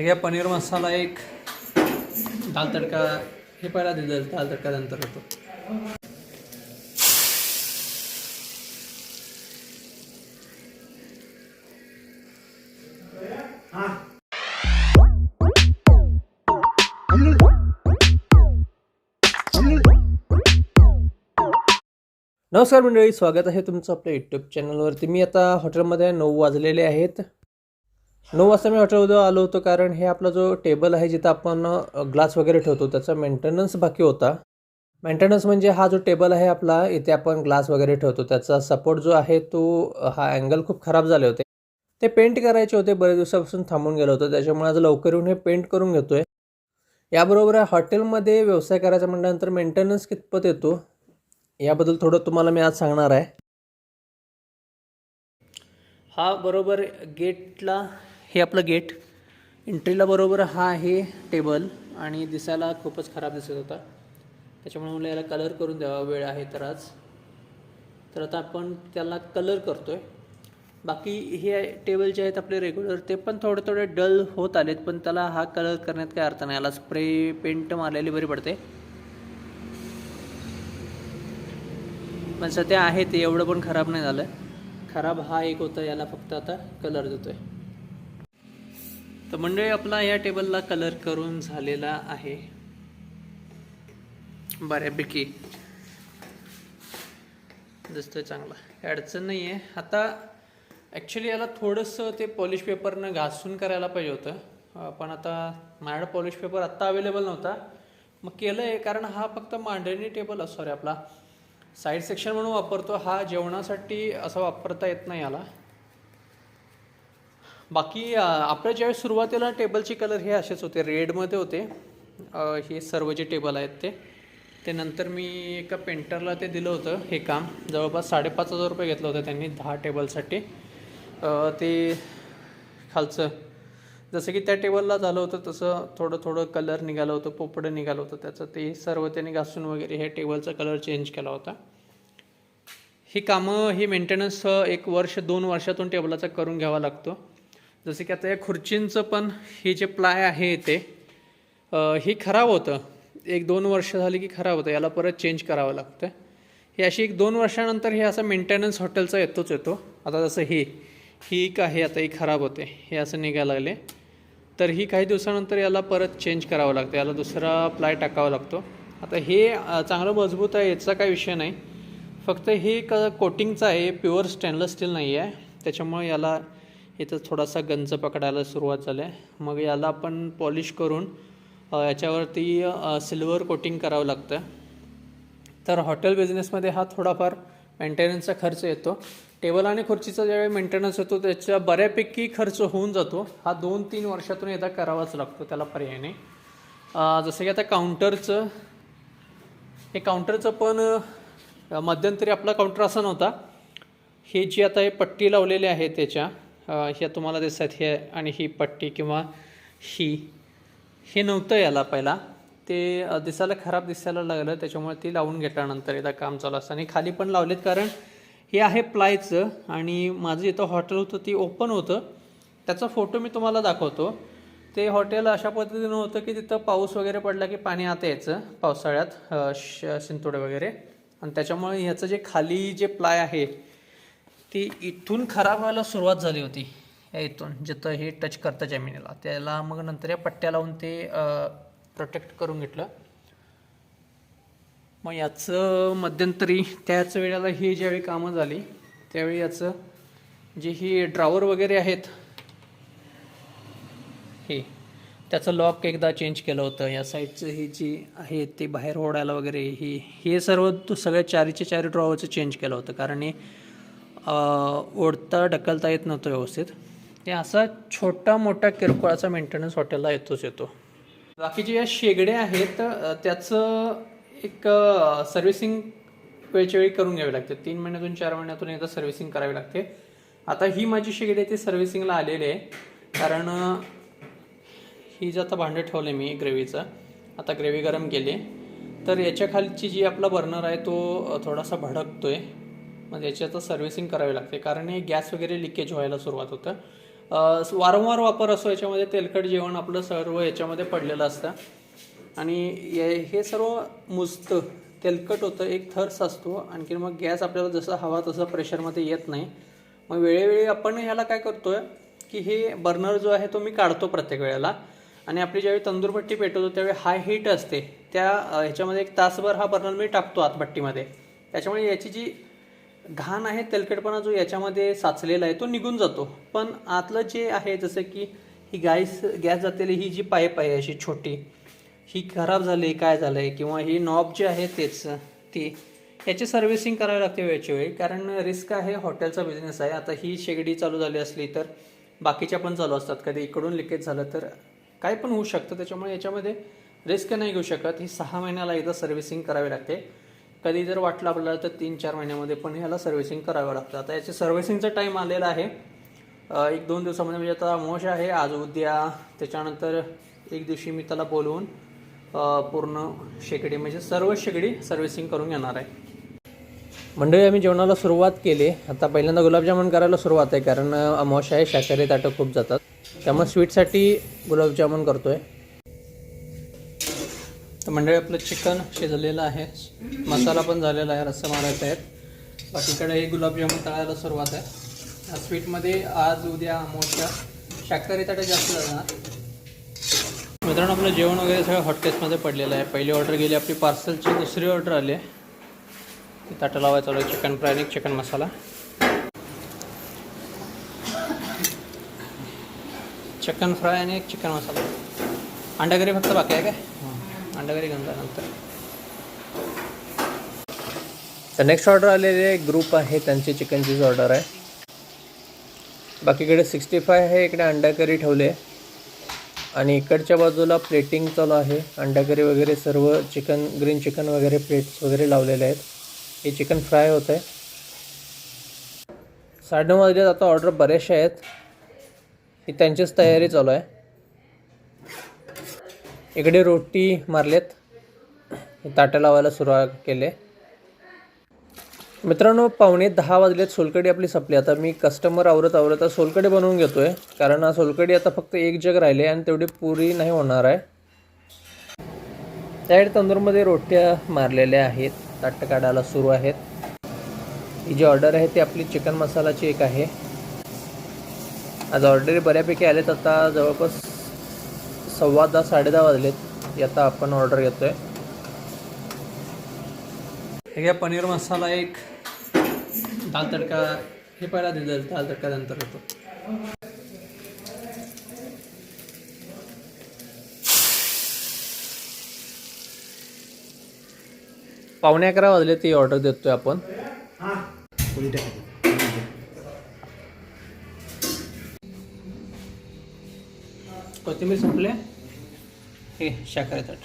हे घ्या पनीर मसाला एक दाल तडका. हे पहिला दिलं दाल तडका नंतर होतो. नमस्कार मंडळी स्वागत आहे तुमचं आपल्या यूट्यूब चॅनलवरती मी आता हॉटेलमध्ये नऊ वाजलेले आहेत. नऊ वाजता मी हॉटेलमध्ये आलो होतो कारण हे आपला जो टेबल आहे जिथं आपण ग्लास वगैरे ठेवतो त्याचा मेंटेनन्स बाकी होता. मेंटेनन्स म्हणजे हा जो टेबल आहे आपला इथे आपण ग्लास वगैरे ठेवतो. त्याचा सपोर्ट जो आहे तो हा अँगल खूप खराब झाले होते. ते पेंट करायचे होते बरेच दिवसापासून थांबून गेलो होतो. त्याच्यामुळे आज लवकर येऊन हे पेंट करून घेतोय. याबरोबर हॉटेलमध्ये व्यवसाय करायचा म्हटल्यानंतर मेंटेनन्स कितपत येतो याबद्दल थोडं तुम्हाला मी आज सांगणार आहे. हा बरोबर गेटला हे आपलं गेट. एंट्रीला बरोबर हा आहे टेबल आणि दिसायला खूपच खराब दिसत होता. त्याच्यामुळे मला याला कलर करून द्यावा वेळ आहे तर आज. तर आता आपण त्याला कलर करतो आहे बाकी हे टेबल जे आहेत आपले रेग्युलर ते पण थोडे थोडे डल होत आलेत पण त्याला हा कलर करण्यात काय अर्थ नाही. याला स्प्रे पेंट मारलेली बरी पडते. पण सध्या आहे ते एवढं पण खराब नाही झालं खराब हा एक होता याला फक्त आता कलर देतो आहे तर मंडळी आपला या टेबलला कलर करून झालेला आहे. बऱ्यापैकी. दिसतोय चांगला. काही अडचण नाही आहे आता ॲक्च्युली याला थोडंसं ते पॉलिश पेपरनं घासून करायला पाहिजे होतं. पण आता माझ्याकडे पॉलिश पेपर आत्ता अवेलेबल नव्हता. मग केलं आहे कारण हा फक्त मांडणी टेबल सॉरी आपला साईड सेक्शन म्हणून वापरतो. हा जेवणासाठी असा वापरता येत नाही याला. बाकी आपल्या ज्यावेळेस सुरुवातीला टेबलचे कलर हे असेच होते रेडमध्ये होते. हे सर्व जे टेबल आहेत ते. ते नंतर मी एका पेंटरला ते दिलं होतं हे काम. जवळपास साडेपाच हजार रुपये घेतलं होतं त्यांनी दहा टेबलसाठी. ते खालचं जसं की त्या टेबलला झालं होतं तसं थोडं थोडं कलर निघालं होतं पोपडं निघालं होतं. त्याचं ते सर्व त्यांनी घासून वगैरे हे टेबलचा कलर चेंज केला होता. ही कामं ही मेंटेनन्स एक वर्ष दोन वर्षातून टेबलाचा करून घ्यावा लागतो. जसं की आता या खुर्चींचं पण हे जे प्लाय आहे ते हे खराब होतं. एक दोन वर्ष झाली की खराब होतं. याला परत चेंज करावं लागतं. हे अशी एक दोन वर्षानंतर हे असं मेंटेनन्स हॉटेलचा येतोच येतो. आता जसं ही ही एक आहे आता ही खराब होते. हे असं निघायला लागले. तर ही काही दिवसानंतर याला परत चेंज करावं लागतं. याला दुसरा प्लाय टाकावा लागतो. आता हे चांगलं मजबूत आहे याचा काही विषय नाही. फक्त हे एक कोटिंगचं आहे. प्युअर स्टेनलेस स्टील नाही आहे त्याच्यामुळे याला इथं थोडासा गंज पकडायला सुरुवात झाली आहे. मग याला आपण पॉलिश करून याच्यावरती सिल्वर कोटिंग करावं लागतं. तर हॉटेल बिझनेसमध्ये हा थोडाफार मेंटेनन्सचा खर्च येतो. टेबल आणि खुर्चीचा ज्यावेळी मेंटेनन्स होतो त्याच्या बऱ्यापैकी खर्च होऊन जातो. हा दोन तीन वर्षातून एकदा करावाच लागतो त्याला पर्याय नाही. जसं की आता काउंटरचं हे काउंटरचं पण मध्यंतरी आपला काउंटर असा नव्हता. हे जी आता हे पट्टी लावलेली आहे त्याच्या ह्या तुम्हाला दिसतात हे आणि ही पट्टी किंवा ही हे नव्हतं याला पहिला. ते दिसायला खराब दिसायला लागलं त्याच्यामुळे ती लावून घेतल्यानंतर एकदा काम चालू असतं. आणि खाली पण लावलेत कारण हे आहे प्लायचं आणि माझं इथं हॉटेल होतं ती ओपन होतं. त्याचा फोटो मी तुम्हाला दाखवतो. ते हॉटेल अशा पद्धतीनं होतं की तिथं पाऊस वगैरे पडला की पाणी आता यायचं पावसाळ्यात श शिंतोडे वगैरे. आणि त्याच्यामुळे ह्याचं जे खाली जे प्लाय आहे ती इथून खराब व्हायला सुरुवात झाली होती या इथून जिथं हे टच करतं जमिनीला. त्याला मग नंतर या पट्ट्या लावून ते प्रोटेक्ट करून घेतलं. मग याचं मध्यंतरी त्याच वेळेला ही ज्यावेळी कामं झाली त्यावेळी याचं जे ही ड्रावर वगैरे आहेत हे त्याचं लॉक एकदा चेंज केलं होतं. या साईडचं हे जी आहे ते बाहेर ओढायला वगैरे ही हे सर्व सगळ्या चारीचे चारी ड्रॉवरचं चेंज केलं होतं. कारण हे ओढता ढकलता येत नव्हतं व्यवस्थित. ते असा छोटा मोठा किरकोळाचा मेंटेनन्स हॉटेलला येतोच येतो. बाकीचे या शेगड्या आहेत त्याचं एक सर्व्हिसिंग वेळच्या वेळी करून घ्यावी लागते. तीन महिन्यातून चार महिन्यातून एकदा सर्व्हिसिंग करावी लागते. आता ही माझी शेगडी आहे ती सर्व्हिसिंगला आलेली आहे. कारण ही जे आता भांडं ठेवलं मी ग्रेव्हीचं आता ग्रेव्ही गरम केली तर याच्या खालची जी आपला बर्नर आहे तो थोडासा भडकतो आहे म्हणजे याच्याचं सर्व्हिसिंग करावी लागते. कारण हे गॅस वगैरे लिकेज व्हायला सुरुवात होतं. वारंवार वापर असो याच्यामध्ये तेलकट जेवण आपलं सर्व याच्यामध्ये पडलेलं असतं. आणि हे हे सर्व मुजतं तेलकट होतं एक थर्स असतो. आणखी मग गॅस आपल्याला जसं हवा तसं प्रेशरमध्ये येत नाही. मग वेळोवेळी आपण ह्याला काय करतोय की हे बर्नर जो आहे तो मी काढतो प्रत्येक वेळेला. आणि आपली ज्यावेळी तंदूरभट्टी पेटवतो त्यावेळी हाय हीट असते. त्या ह्याच्यामध्ये एक तासभर हा बर्नर मी टाकतो आतभट्टीमध्ये. त्याच्यामुळे याची जी घाण आहे तेलकटपणा जो याच्यामध्ये साचलेला आहे तो निघून जातो. पण आतलं जे आहे जसं की ही गॅस गॅस जातेली ही जी पाईप आहे अशी छोटी ही खराब झाली काय झालं आहे किंवा ही नॉब जी आहे तेच ती याची सर्व्हिसिंग करावी लागते वेळच्या वेळी. कारण रिस्क आहे हॉटेलचा बिझनेस आहे. आता ही शेगडी चालू झाली असली तर बाकीच्या पण चालू असतात. कधी इकडून लिकेज झालं तर काय पण होऊ शकतं. त्याच्यामुळे याच्यामध्ये रिस्क नाही घेऊ शकत. ही सहा महिन्याला एकदा सर्व्हिसिंग करावी लागते. कधी जर वाटलं आपल्याला तर तीन चार महिन्यामध्ये पण ह्याला सर्व्हिसिंग करावं लागतं. आता याचे सर्व्हिसिंगचा टाईम आलेला आहे. एक दोन दिवसामध्ये म्हणजे आता मोश आहे. आज उद्या त्याच्यानंतर एक दिवशी मी त्याला बोलवून पूर्ण शेगडी म्हणजे सर्व शेगडी सर्व्हिसिंग करून घेणार आहे. मंडळी आम्ही जेवणाला सुरुवात केली. आता पहिल्यांदा गुलाबजामुन करायला सुरुवात आहे कारण अमावश्या आहे शाकाहारी ताटं खूप जातात. त्यामुळे स्वीटसाठी गुलाबजामुन आहे तर मंडळी आपलं चिकन शिजलेलं आहे. मसाला पण झालेला आहे रस्सा मारायचा आहेत बाकीकडे हे गुलाबजामुन तळायला सुरुवात आहे. स्वीटमध्ये आज उद्या अमावस्या शाकाहारी ताटं जास्त जाणार मित्रांनो आपलं जेवण वगैरे सगळं हॉटेल्समध्ये पडलेलं आहे. पहिली ऑर्डर गेली आपली पार्सलची दुसरी ऑर्डर आली. आहे ताटं लावायचं चालू आहे चिकन फ्राय आणि चिकन मसाला चिकन फ्राय आणि एक चिकन मसाला अंडागरी फक्त बाकी आहे काय? अंडागरी घेऊन जा नंतर तर नेक्स्ट ऑर्डर आलेले ग्रुप आहे त्यांची चिकनचीच ऑर्डर आहे. बाकीकडे सिक्स्टी फाय आहे इकडे अंडा करी ठेवले. आहे आणि इकडच्या बाजूला प्लेटिंग चालू आहे. अंडा करी वगैरे सर्व चिकन ग्रीन चिकन वगैरे प्लेट्स वगैरे लावलेले आहेत. हे चिकन फ्राय होत आहे साडेनऊ वाजल्यात आता ऑर्डर बऱ्याचशा आहेत. ही त्यांचीच तयारी चालू आहे. इकडे रोटी मारलेत. ताटं लावायला सुरुवात केले. मित्रांनो पावणे दहा वाजलेत. सोलकडी आपली संपली. आता मी कस्टमर आवरत आवरत सोलकडी बनवून घेतोय. कारण हा सोलकडी आता फक्त एक जग राहिले आणि तेवढी पुरी नाही होणार आहे. त्यावेळी तंदूरमध्ये रोट्या मारलेल्या आहेत. ताटं काढायला सुरू आहेत. ही जी ऑर्डर आहे ती आपली चिकन मसालाची एक आहे. आज ऑर्डरी बऱ्यापैकी आलेत. आता जवळपास सव्वा दहा साडे दहा वाजलेत. आता आपण ऑर्डर घेतोय. हे घ्या पनीर मसाला एक. दाल तडका हे पहिला दिलं दाल तडका नंतर होतो. पावणे अकरा वाजले ती ऑर्डर देतोय आपण. कोथिंबीर संपले? हे शाकाहारी ताट.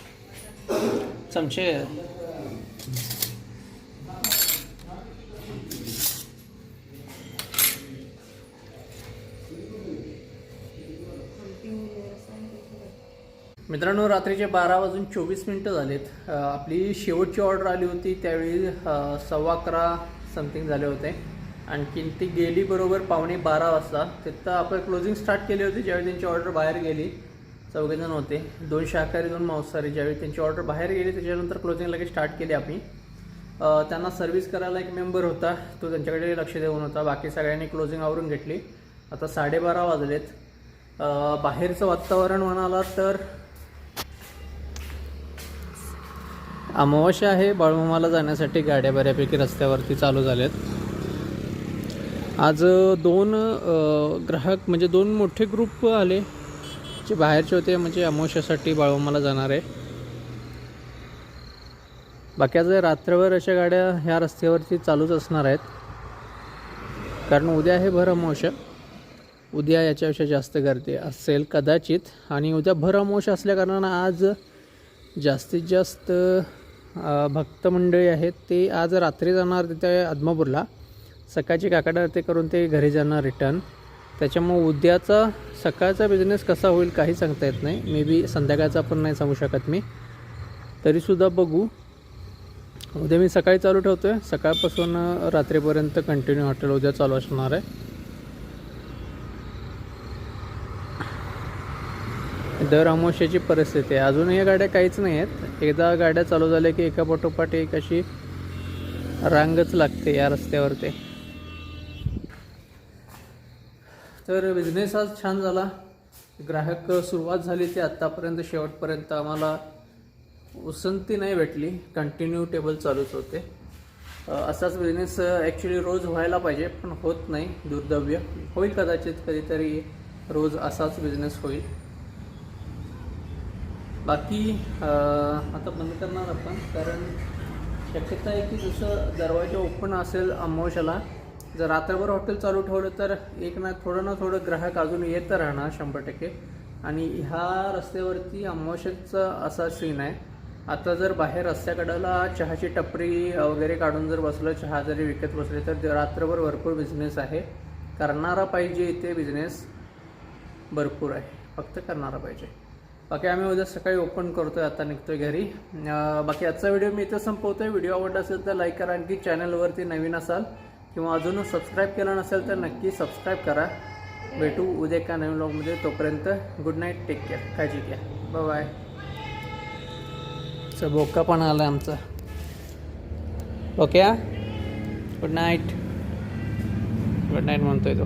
चमचे. मित्रांनो रात्रीचे बारा वाजून चोवीस मिनटं झालेत. आपली शेवटची ऑर्डर आली होती त्यावेळी सव्वा अकरा समथिंग झाले होते. आणखीन ती गेली बरोबर पावणे बारा वाजता. तिथं आपण क्लोजिंग स्टार्ट केली होती ज्यावेळी त्यांची ऑर्डर बाहेर गेली. चौघेजण होते. दोन शाकाहारी दोन मांसाहारी. ज्यावेळी त्यांची ऑर्डर बाहेर गेली त्याच्यानंतर क्लोजिंग लगेच स्टार्ट केली आम्ही त्यांना सर्व्हिस करायला एक मेंबर होता. तो त्यांच्याकडे लक्ष देऊन होता. बाकी सगळ्यांनी क्लोजिंग आवरून घेतली. आता साडेबारा वाजलेत. बाहेरचं वातावरण म्हणाला तर अमावस्या आहे. बाळूमामाला जाण्यासाठी गाड्या बऱ्यापैकी रस्त्यावरती चालू झाल्यात. आज दोन ग्राहक म्हणजे दोन मोठे ग्रुप आले. जे बाहेरचे होते म्हणजे अमावस्यासाठी बाळूमामाला जाणार आहे. बाकी आज रात्रभर अशा गाड्या ह्या रस्त्यावरती चालूच असणार आहेत. कारण उद्या आहे भर अमोश. उद्या याच्यापेक्षा जास्त गर्दी असेल कदाचित. आणि उद्या भर अमोश असल्याकारणानं आज जास्तीत जास्त भक्त मंडळी आहेत ते आज रात्री जाणार तिथे आदमापूरला सकाळची काकडा आरती करून ते घरी जाणार रिटर्न. त्याच्यामुळं उद्याचा सकाळचा बिझनेस कसा होईल काही सांगता येत नाही. मे बी संध्याकाळचा पण नाही सांगू शकत मी. तरीसुद्धा बघू. उद्या मी सकाळी चालू ठेवतो आहे सकाळपासून रात्रीपर्यंत कंटिन्यू हॉटेल उद्या चालू असणार आहे. दर अमावश्याची परिस्थिती आहे. अजूनही या गाड्या काहीच नाही आहेत. एकदा गाड्या चालू झाल्या की एका पाठोपाठ एक अशी रांगच लागते या रस्त्यावर ते तर बिझनेस आज छान झाला. ग्राहक सुरुवात झाली ते आत्तापर्यंत शेवटपर्यंत आम्हाला उसंती नाही भेटली. कंटिन्यू टेबल चालूच होते. असाच बिझनेस ॲक्च्युली रोज व्हायला पाहिजे पण होत नाही. दुर्दव्य. होईल कदाचित कधीतरी रोज असाच बिझनेस होईल. बाकी आता बंद करणार आपण कारण शक्यता आहे की जसं दरवाजा ओपन असेल अमावश्याला जर रात्रभर हॉटेल चालू ठेवलं तर एक ना थोडं ना थोडं ग्राहक अजून येत राहणार शंभर टक्के. आणि ह्या रस्त्यावरती अमावस्याचा असा सीन आहे. आता जर बाहेर रस्त्याकडेला चहाची टपरी वगैरे काढून जर बसलं चहा जरी विकत बसले तर रात्रभर भरपूर बिझनेस आहे. करणारा पाहिजे इथे बिझनेस भरपूर आहे. फक्त करणारा पाहिजे. बाकी आम्ही उद्या सकाळी ओपन करतो आहे आता निघतोय घरी. बाकी आजचा व्हिडिओ मी इथं आहे व्हिडिओ आवडला असेल तर लाईक करा. आणखी चॅनलवरती नवीन असाल किंवा अजून सबस्क्राईब केलं नसेल तर नक्की सबस्क्राईब करा. भेटू उद्या एका नवीन ब्लॉगमध्ये तोपर्यंत गुड नाईट टेक केअर काळजी घ्या. बाय च बोका पण आला आमचा. Okay good night good night म्हणतोय तो.